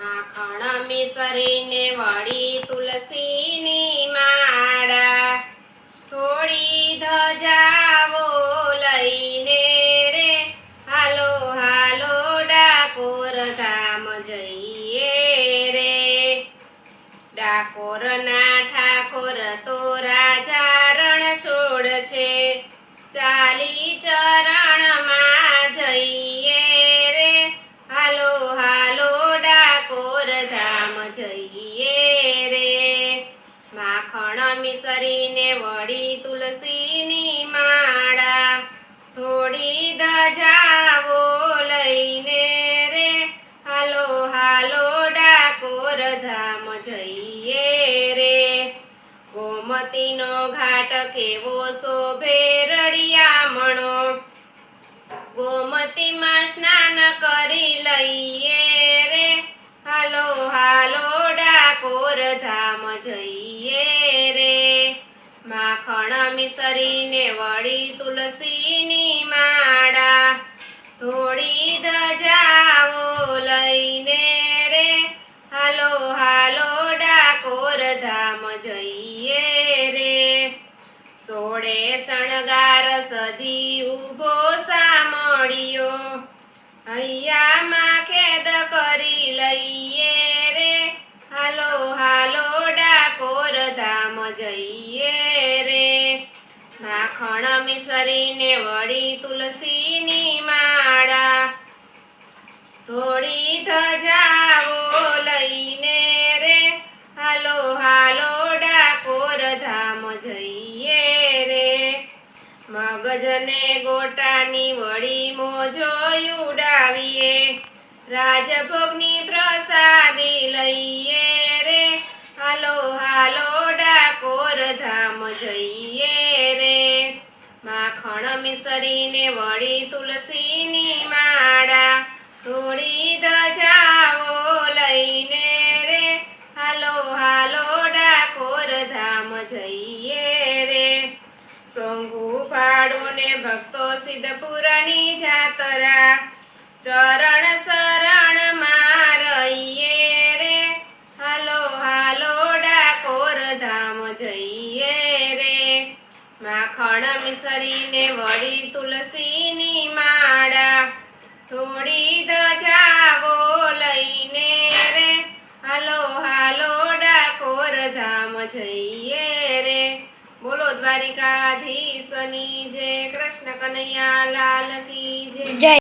માખણ મિસરીને વળી તુલસીની માળા. થોડી ધજાવો લઈને રે, હાલો હાલો ડાકોર ધામ જઈએ રે. ડાકોરના જઈએ રે. માખણ મિસરીને વળી તુલસીની માળા. થોડી ધજાવો લઈને રે. હાલો હાલો, ડાકોર ધામ જઈએ રે. ગોમતીનો ઘાટ કેવો શોભે રળિયામણો. ગોમતીમાં સ્નાન કરી લઈએ ધામ જઈએ રે. માખણ મિસરીને વળી તુલસીની માળા. થોડી ધજાઓ લઈને રે. હાલો હાલો, ડાકોર ધામ જઈએ રે. સોળે શણગાર સજી ઊભો સામળ્યો. અહીંયા માં ખેદ કરી લઈએ જઈએ રે. માખણ મિસરીને વળી તુલસીની માળા. થોડી ધજાવો લઈને રે. હાલો હાલો, ડાકોર ધામ જઈએ રે. મગજને ગોટાની વળી મોજો ઉડાવીએ. રાજભોગની પ્રસાદી માખણ મિસરીને વળી તુલસીની માળા. થોડી ધજાવો લઈને રે. હાલો હાલો, ડાકોર ધામ જઈએ રે. સોંગુ પાડો ને ભક્તો સિદ્ધપુરની જાતરા. ચરણ શરણમાં રહીએ રે. હાલો હાલો, ડાકોર ધામ જઈએ માખણ મિસરીને વળી તુલસીની માળા. થોડી ધજાવો લઈને રે, હાલો હાલો, ડાકોર ધામ જઈએ રે. બોલો દ્વારિકાધીશની જય, કૃષ્ણ કનૈયા લાલ કી જય.